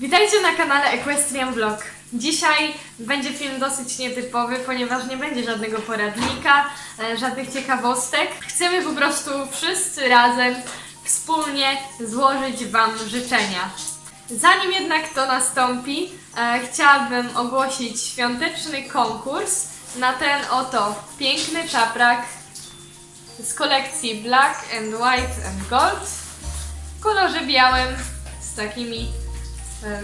Witajcie na kanale Equestrian Vlog. Dzisiaj będzie film dosyć nietypowy, ponieważ nie będzie żadnego poradnika, e, żadnych ciekawostek. Chcemy po prostu wszyscy razem wspólnie złożyć Wam życzenia. Zanim jednak to nastąpi, e, chciałabym ogłosić świąteczny konkurs na ten oto piękny czaprak z kolekcji Black and White and Gold w kolorze białym z takimi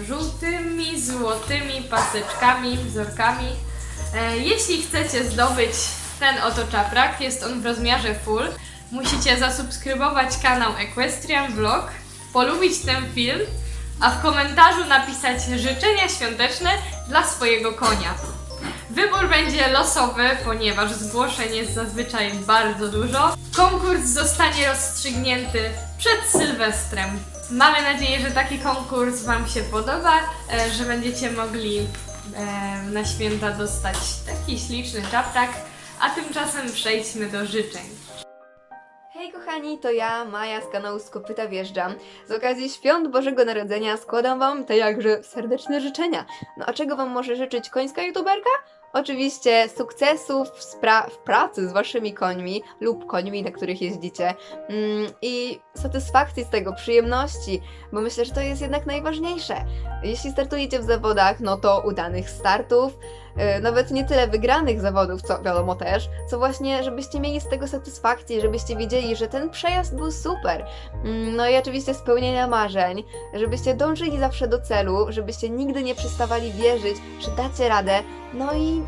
żółtymi, złotymi paseczkami, wzorkami. E, Jeśli chcecie zdobyć ten oto czaprak, jest on w rozmiarze full, musicie zasubskrybować kanał Equestrian Vlog, polubić ten film, a w komentarzu napisać życzenia świąteczne dla swojego konia. Wybór będzie losowy, ponieważ zgłoszeń jest zazwyczaj bardzo dużo. Konkurs zostanie rozstrzygnięty przed Sylwestrem. Mamy nadzieję, że taki konkurs Wam się podoba, e, że będziecie mogli e, na święta dostać taki śliczny czaprak, a tymczasem przejdźmy do życzeń. Hej kochani, to ja, Maja z kanału Skopyta Wjeżdżam. Z okazji Świąt Bożego Narodzenia składam Wam te jakże serdeczne życzenia. No a czego Wam może życzyć końska youtuberka? Oczywiście sukcesów w, pracy z Waszymi końmi lub końmi, na których jeździcie mm, i satysfakcji z tego, przyjemności, bo myślę, że to jest jednak najważniejsze. Jeśli startujecie w zawodach, no to udanych startów, yy, nawet nie tyle wygranych zawodów, co wiadomo też, co właśnie, żebyście mieli z tego satysfakcję, żebyście wiedzieli, że ten przejazd był super. Mm, No i oczywiście spełnienia marzeń, żebyście dążyli zawsze do celu, żebyście nigdy nie przestawali wierzyć, że dacie radę. No i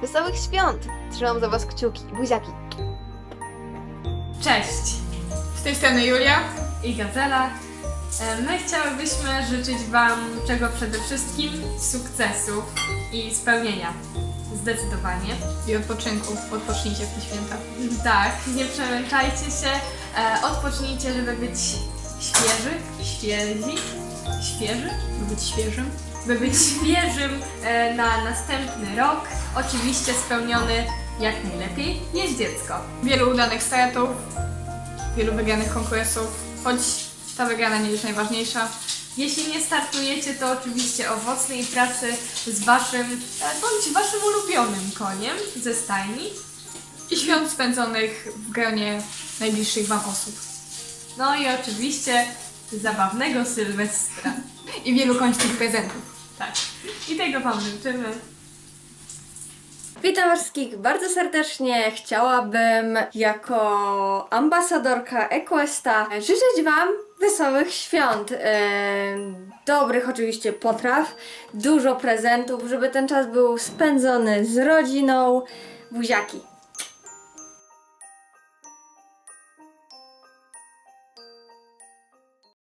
wesołych świąt! Trzymam za Was kciuki, buziaki. Cześć! Z tej strony Julia. i Gazela. E, My chciałybyśmy życzyć Wam czego przede wszystkim sukcesów i spełnienia. Zdecydowanie. I odpoczynku. Odpocznijcie w te święta. Tak, nie przemęczajcie się, e, odpocznijcie, żeby być świeży, świeżi, świeży, By być świeżym. By być świeżym e, na następny rok. Oczywiście spełniony jak najlepiej jest dziecko. Wielu udanych startów. Wielu wygranych konkursów. Choć ta wygrana nie jest najważniejsza. Jeśli nie startujecie, to oczywiście owocnej pracy z waszym, e, bądź waszym ulubionym koniem ze stajni. I świąt spędzonych w gronie najbliższych Wam osób. No i oczywiście zabawnego Sylwestra. I wielu końskich prezentów. Tak. I tego Wam życzymy. Witam wszystkich bardzo serdecznie. Chciałabym jako ambasadorka Equesta życzyć Wam wesołych świąt. dobrych oczywiście potraw, dużo prezentów, żeby ten czas był spędzony z rodziną. Buziaki.